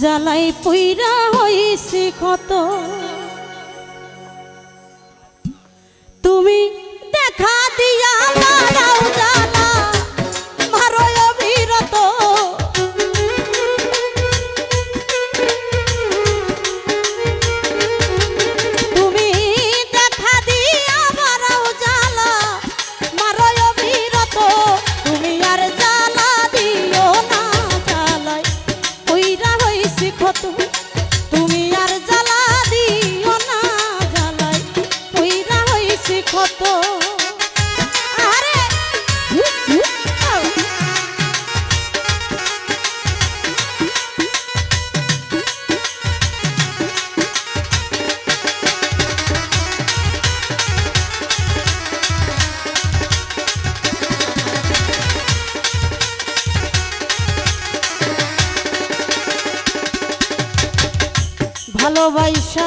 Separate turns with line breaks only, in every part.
জ্বালাই পুইরা হইছি কত। হতো আরে। ভালোবাসা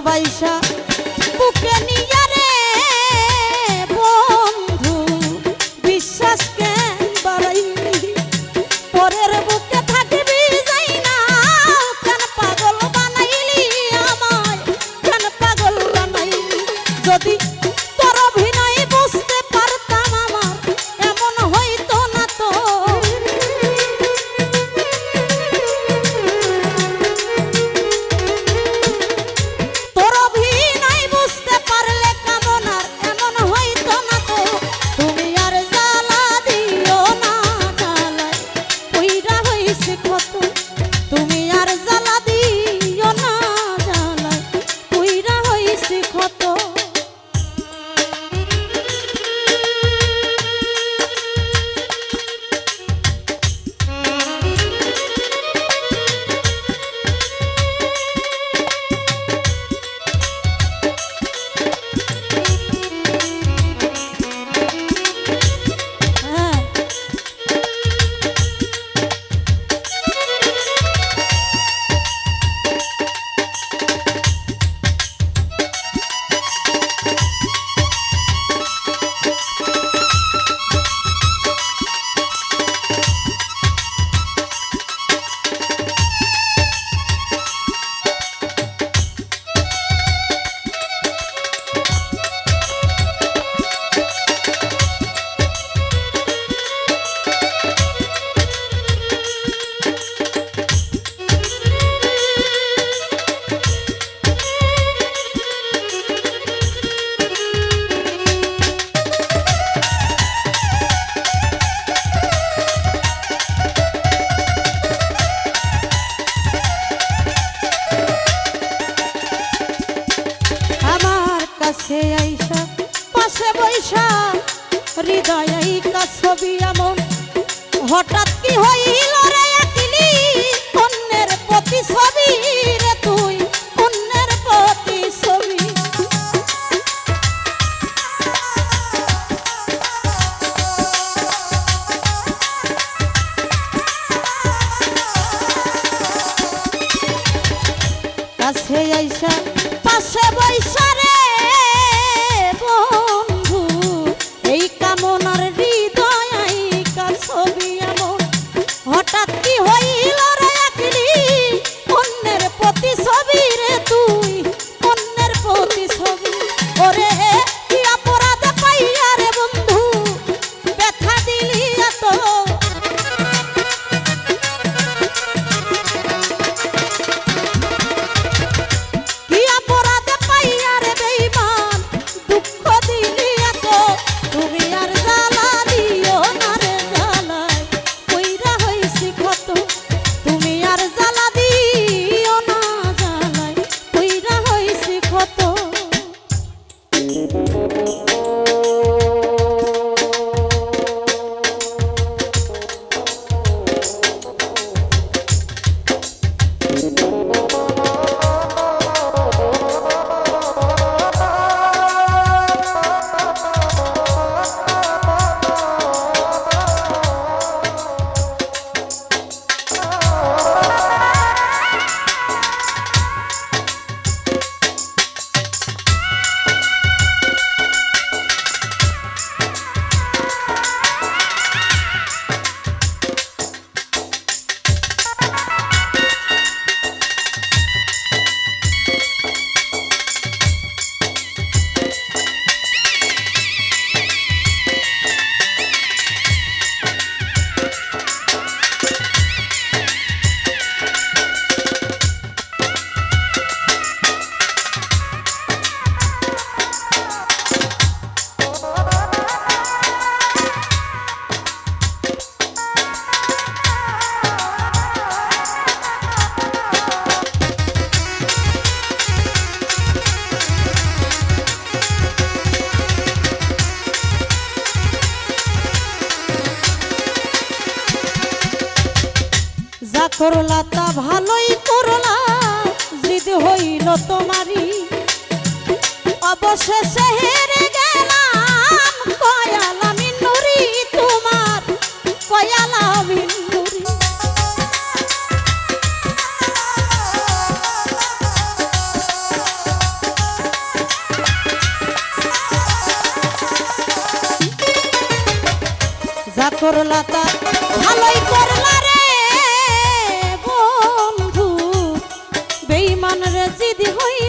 baixar, porque nem. কাছে আইসা, পাশে বৈশা, হৃদয় ছবি এমন। হঠাৎ কি হইল রে অন্যের প্রতি ছবি রে? সরলতা ভালোই করোনা জিদ হইল তোমারি অবশেষে হেরে গেলাম, কয়াল আমি নুরি তোমার, কয়াল আমি করলা তা ভালোই করলা 的回忆。